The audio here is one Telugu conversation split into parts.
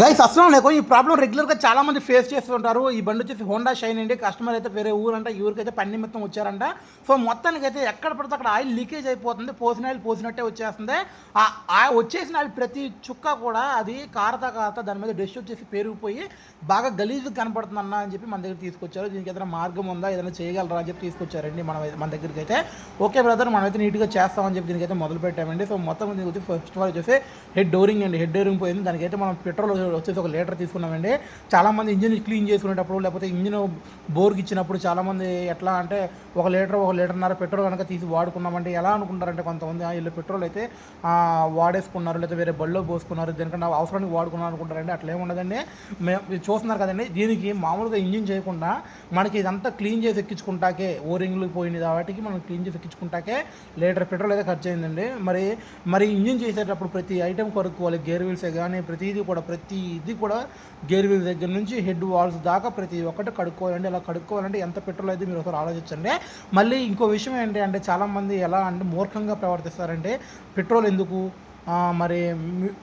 గైస్ అసలు లేకో ఈ ప్రాబ్లం రెగ్యులర్గా చాలా మంది ఫేస్ చేస్తుంటారు ఈ బండి వచ్చేసి హోండా షైన్ అండి. కస్టమర్ అయితే వేరే ఊరంట ఈ ఊరికైతే పని నిమిత్తం వచ్చారంట. సో మొత్తానికి అయితే ఎక్కడ పడితే అక్కడ ఆయిల్ లీకేజ్ అయిపోతుంది. పోసిన ఆయిల్ పోసినట్టే వచ్చేస్తుంది. ఆ ఆ వచ్చేసిన ఆయిల్ ప్రతి చుక్క కూడా అది కారత కారత దాని మీద డస్ట్ వచ్చేసి పెరిగిపోయి బాగా గలీజ్ కనపడుతుంది అన్న అని చెప్పి మన దగ్గర తీసుకొచ్చారు. దీనికి ఏదైనా మార్గం ఉందా? ఏదైనా చేయగలరా? అని చెప్పి తీసుకొచ్చారండి మనం మన దగ్గరికి అయితే ఓకే బ్రదర్ మనమైతే నీట్గా చేస్తామని చెప్పి దీనికైతే మొదలు పెట్టామండి సో మొత్తం దీనికి వచ్చి ఫస్ట్ ఆఫ్ ఆల్ వచ్చేసి హెడ్ డోరింగ్ అండి. హెడ్ డోరింగ్ పోయింది. దానికైతే మనం పెట్రోల్ వచ్చేసి ఒక లీటర్ తీసుకున్నామండి. చాలామంది ఇంజిన్ క్లీన్ చేసుకునేటప్పుడు లేకపోతే ఇంజిన్ బోర్కి ఇచ్చినప్పుడు చాలామంది ఎట్లా అంటే ఒక లీటర్ ఒక లీటర్న్నర పెట్రోల్ కనుక తీసి వాడుకున్నామంటే ఎలా అనుకుంటారంటే కొంతమంది వీళ్ళు పెట్రోల్ అయితే వాడేసుకున్నారు లేకపోతే వేరే బళ్ళో పోసుకున్నారు దీనికన్నా అవసరానికి వాడుకున్నారు అనుకుంటారండి. అట్లా ఉండదండి. మేము చూస్తున్నారు కదండి దీనికి మామూలుగా ఇంజిన్ చేయకుండా మనకి ఇదంతా క్లీన్ చేసి ఎక్కించుకుంటాకే ఓరింగ్లు పోయింది కాబట్టి మనం క్లీన్ చేసి ఎక్కించుకుంటాకే లీటర్ పెట్రోల్ అయితే ఖర్చు అయిందండి మరి మరి ఇంజిన్ చేసేటప్పుడు ప్రతి ఐటెం కొనుక్కోవాలి గేర్ వీల్సే కానీ ప్రతిదీ కూడా ప్రతి ప్రతి ఇది కూడా గేర్ వీల్ దగ్గర నుంచి హెడ్ వాల్స్ దాకా ప్రతి ఒక్కటి కడుక్కోవాలండి. అలా కడుక్కోవాలంటే ఎంత పెట్రోల్ అయితే మీరు ఒకసారి ఆలోచించండి. మళ్ళీ ఇంకో విషయం ఏంటి అంటే చాలామంది ఎలా అంటే మూర్ఖంగా ప్రవర్తిస్తారంటే పెట్రోల్ ఎందుకు? మరి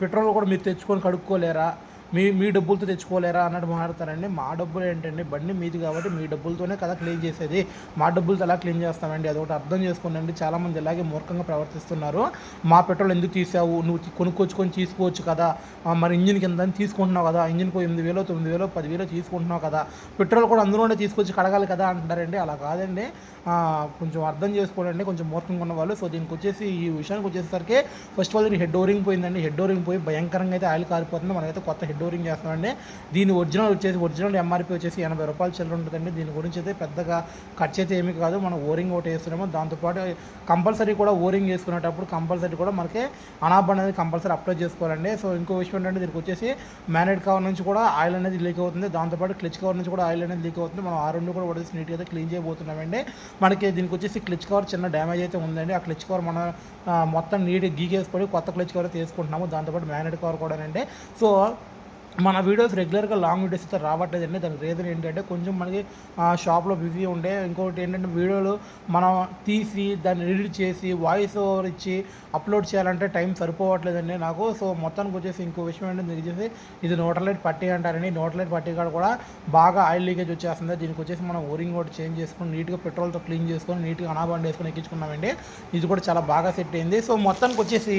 పెట్రోల్ కూడా మీరు తెచ్చుకొని కడుక్కోలేరా? మీ మీ డబ్బులతో తెచ్చుకోలేరా అన్నట్టు మాట్లాడతారండి. మా డబ్బులు ఏంటండి? బండి మీది కాబట్టి మీ డబ్బులతోనే కదా క్లీన్ చేసేది. మా డబ్బులతో ఎలా క్లీన్ చేస్తామండి? అదొకటి అర్థం చేసుకోండి చాలామంది ఇలాగే మూర్ఖంగా ప్రవర్తిస్తున్నారు. మా పెట్రోల్ ఎందుకు తీసావు? నువ్వు కొనుక్కొచ్చుకొని తీసుకోవచ్చు కదా. మరి ఇంజిన్ కింద తీసుకుంటున్నావు కదా. ఇంజిన్కు ఎనిమిది వేలు తొమ్మిది వేలు పదివేలు తీసుకుంటున్నావు కదా. పెట్రోల్ కూడా అందులోనే తీసుకొచ్చి కడగాలి కదా అంటారండి. అలా కాదండి. కొంచెం అర్థం చేసుకోనండి కొంచెం మూర్ఖంగా ఉన్నవాళ్ళు. సో దీనికి వచ్చేసి ఈ విషయానికి వచ్చేసరికి ఫస్ట్ ఆఫ్ ఆల్ దీనికి హెడ్ డోరింగ్ పోయిందండి. హెడ్ డోరింగ్ పోయి భయంకరంగా అయితే ఆయిల్ కారిపోతుంది. మనకైతే కొత్త హెడ్ డోరింగ్ చేస్తామండి దీని ఒరిజినల్ వచ్చేసి ఒరిజినల్ ఎంఆర్పి వచ్చేసి ఎనభై రూపాయలు చిల్లర ఉంటుందండి. దీని గురించి అయితే పెద్దగా ఖర్చు అయితే ఏమీ కాదు. మనం ఓరింగ్ ఒకటి వేస్తున్నాము. దాంతోపాటు కంపల్సరీ కూడా ఓరింగ్ వేసుకునేటప్పుడు కంపల్సరీ కూడా మనకి అనాబ్ అనేది కంపల్సరీ అప్లై చేసుకోవాలండి. సో ఇంకో విషయం ఏంటంటే దీనికి వచ్చేసి మ్యానేడ్ కవర్ నుంచి కూడా ఆయిల్ అనేది లీక్ అవుతుంది. దాంతోపాటు క్లిచ్ కవర్ నుంచి కూడా ఆయిల్ అనేది లీక్ అవుతుంది. మనం ఆ రెండు కూడా వచ్చేసి నీట్గా అయితే క్లీన్ చేయబోతున్నామండి. మనకి దీనికి వచ్చేసి క్లిచ్ కవర్ చిన్న డ్యామేజ్ అయితే ఉందండి. ఆ క్లిచ్ కవర్ మనం మొత్తం నీట్గా గీకేసుకొని కొత్త క్లిచ్ కవర్ తీసుకుంటున్నాము దాంతోపాటు మ్యానెట్ కవర్ కూడా అండి సో మన వీడియోస్ రెగ్యులర్గా లాంగ్ వీడియోస్ అయితే రావట్లేదండి దానికి రీజన్ ఏంటంటే కొంచెం మనకి షాప్లో బిజీ ఉండే. ఇంకొకటి ఏంటంటే వీడియోలు మనం తీసి దాన్ని ఎడిట్ చేసి వాయిస్ ఓవర్ ఇచ్చి అప్లోడ్ చేయాలంటే టైం సరిపోవట్లేదండి నాకు. సో మొత్తానికి వచ్చేసి ఇంకో విషయం ఏంటంటే దీనికి వచ్చేసి ఇది నోటలైట్ పట్టి అంటారండి. నోటలైట్ పట్టి కాడ కూడా బాగా ఆయిల్ లీకేజ్ వచ్చేస్తుంది. దీనికి వచ్చేసి మనం ఓరింగ్ కూడా చేంజ్ చేసుకుని నీట్గా పెట్రోల్తో క్లీన్ చేసుకొని నీట్గా అనాబండ్ వేసుకొని ఎక్కించుకున్నామండి. ఇది కూడా చాలా బాగా సెట్ అయింది. సో మొత్తానికి వచ్చేసి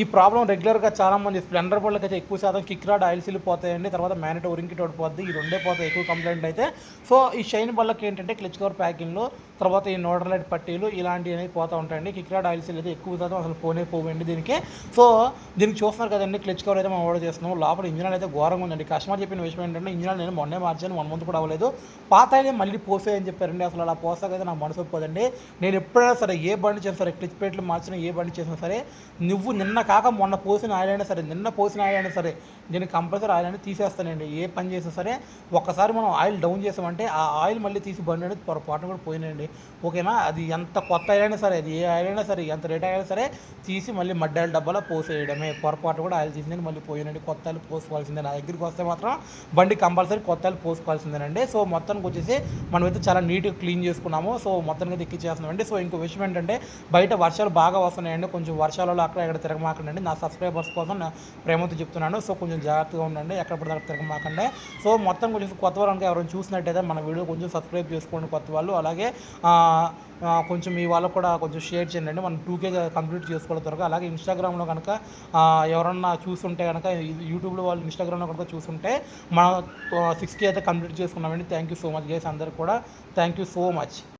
ఈ ప్రాబ్లం రెగ్యులర్గా చాలామంది స్ప్లెండర్ బళ్ళకి అయితే ఎక్కువ శాతం కిక్ రాడ్ ఆయిల్స్ పోతాయండి. తర్వాత మ్యానెట్ ఉరింకి పోద్ది. ఈ రెండే పోతాయి ఎక్కువ కంప్లైంట్ అయితే సో ఈ షైన్ బళ్ళకి ఏంటంటే క్లిచ్ కవర్ ప్యాకింగ్లో తర్వాత ఈ నోడల్ లైట్ పట్టీలు ఇలాంటివి అనేవి పోతూ ఉంటాయండి. కిక్రాడ్ ఆయిల్స్ అయితే ఎక్కువ శాతం అసలు పోనే పోవండి దీనికి. సో దీనికి చూస్తున్నారు కదండి క్లిచ్ కవర్ అయితే మనం ఆర్డర్ చేస్తున్నాం లోపల ఇంజిన్ అయితే ఘోరంగా ఉందండి. కస్టమర్ చెప్పిన విషయం ఏంటంటే ఇంజిన్ నేను మొన్నే మార్చాను వన్ మంత్ కూడా అవ్వలేదు. పాత అయితే మళ్ళీ పోసాయని చెప్పారండి. అసలు అలా పోసాకైతే నా మనసు ఒప్పుకోదండి. నేను ఎప్పుడైనా సరే ఏ బండి చేసినా సరే క్లిచ్ ప్లేట్లు మార్చినా ఏ బండి చేసినా సరే నువ్వు నిన్న కాక మొన్న పోసిన ఆయిల్ అయినా సరే నిన్న పోసిన ఆయిల్ అయినా సరే నేను కంపల్సరీ ఆయిల్ అనేది తీసేస్తానండి. ఏ పని చేసినా సరే ఒక్కసారి మనం ఆయిల్ డౌన్ చేసామంటే ఆ ఆయిల్ మళ్ళీ తీసి బండి అనేది పొరపాటున కూడా పోయినండి ఓకేనా? అది ఎంత కొత్త ఆయిల్ అయినా సరే అది ఏ ఆయిల్ అయినా సరే ఎంత రేట్ అయినా సరే తీసి మళ్ళీ మడ్డాయిల డబ్బాలో పోసేయడమే. పొరపాటు కూడా ఆయిల్ తీసిందని మళ్ళీ పోయినండి. కొత్త ఆయిల్ పోసుకోవాల్సిందే. నా దగ్గరికి వస్తే మాత్రం బండి కంపల్సరీ కొత్త ఆయిల్ పోసుకోవాల్సిందేనండి. సో మొత్తానికి వచ్చేసి మనమైతే చాలా నీట్గా క్లీన్ చేసుకున్నాము. సో మొత్తానికి అయితే ఎక్కిచ్చేస్తున్నామండి. సో ఇంకో విషయం ఏంటంటే బయట వర్షాలు బాగా వస్తున్నాయండి. కొంచెం వర్షాలలో అక్కడ ఇక్కడ తిరగమాకండి నా సబ్స్క్రైబర్స్ కోసం ప్రేమతో చెప్తున్నాను. సో కొంచెం జాగ్రత్తగా ఉండండి. ఎక్కడ పడితే అక్కడ తిరగమాకండి. సో మొత్తం కొంచెం కొత్త వాళ్ళు ఎవరైనా చూసినట్టయితే మన వీడియో కొంచెం సబ్స్క్రైబ్ చేసుకోండి కొత్త వాళ్ళు. అలాగే కొంచెం మీ వాళ్ళకు కూడా కొంచెం షేర్ చేయండి. మనం టూకే కంప్లీట్ చేసుకోవడం త్వరగా. అలాగే ఇన్స్టాగ్రామ్లో కనుక ఎవరన్నా చూస్తుంటే కనుక యూట్యూబ్లో వాళ్ళు ఇన్స్టాగ్రామ్లో కనుక చూస్తుంటే మనం సిక్స్కి అయితే కంప్లీట్ చేసుకున్నామండి. Thank you so much guys అందరికి కూడా థ్యాంక్ యూ సో మచ్